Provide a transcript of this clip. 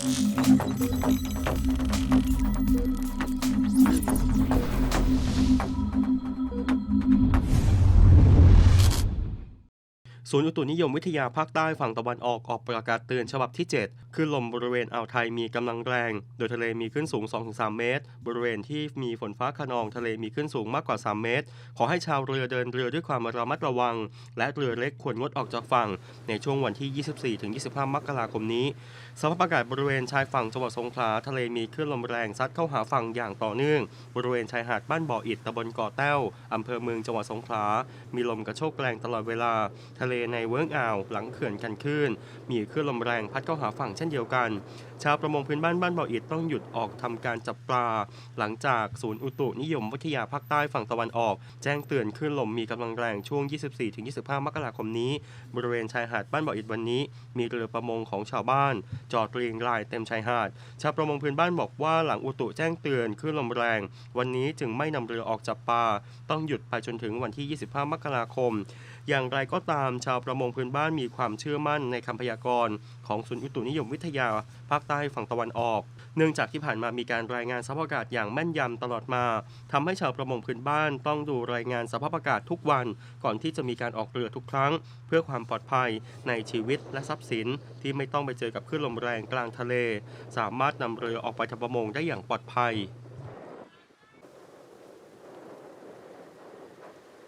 Thank you. ศูนย์อุตุนิยมวิทยาภาคใต้ฝั่งตะวันออกออกประกาศเตือนฉบับที่ 7คลื่นลมบริเวณอ่าวไทยมีกำลังแรง โดยทะเลมีคลื่นสูง 2-3 เมตร บริเวณที่มีฝนฟ้าขนองทะเลมีคลื่นสูงมากกว่า 3 เมตร ขอให้ชาวเรือเดินเรือด้วยความระมัดระวัง และเรือเล็กควรงดออกจากฝั่ง ในช่วงวันที่ 24-25 มกราคมนี้สภาพอากาศบริเวณชายฝั่งจังหวัดสงขลาทะเลมีคลื่นลมแรงซัดเข้าหาฝั่งอย่างต่อเนื่อง บริเวณชายหาดบ้านบ่ออิฐตำบลเกาะแต้วอำเภอเมืองจังหวัดสงขลา มีลมกระโชกแรงตลอดเวลา ทะเลในเวิ้งอ่าวหลังเขื่อนกันคลื่น มีคลื่นลมแรงพัดเข้าหาฝั่งเช่นเดียวกัน ชาวประมงพื้นบ้านบ้านบ่ออิฐต้องหยุดออกทำการจับปลา หลังจากศูนย์อุตุนิยมวิทยาภาคใต้ฝั่งตะวันออก แจ้งเตือนคลื่นลมมีกำลังแรงช่วง 24-25 มกราคมนี้ บริเวณชายหาดบ้านบ่ออิฐวันนี้ มีเรือประมงของชาวบ้าน จอดเรียงรายเต็มชายหาด ชาวประมงพื้นบ้านบอกว่าหลังอุตุแจ้งเตือนคลื่นลมแรง วันนี้จึงไม่นำเรือออกจับปลาต้องหยุดไปจนถึงวันที่ 25 มกราคม อย่างไรก็ตามชชาวประมงพื้นบ้านมีความเชื่อมั่นในคำพยากรณ์ของศูนย์อุตุนิยมวิทยาภาคใต้ฝั่งตะวันออก เนื่องจากที่ผ่านมามีการรายงานสภาพอากาศอย่างแม่นยำตลอดมาทำให้ชาวประมงพื้นบ้านต้องดูรายงานสภาพอากาศทุกวัน ก่อนที่จะมีการออกเรือทุกครั้ง เพื่อความปลอดภัยในชีวิตและทรัพย์สินที่ไม่ต้องไปเจอกับคลื่นลมแรงกลางทะเล สามารถนำเรือออกไปทำประมงได้อย่างปลอดภัย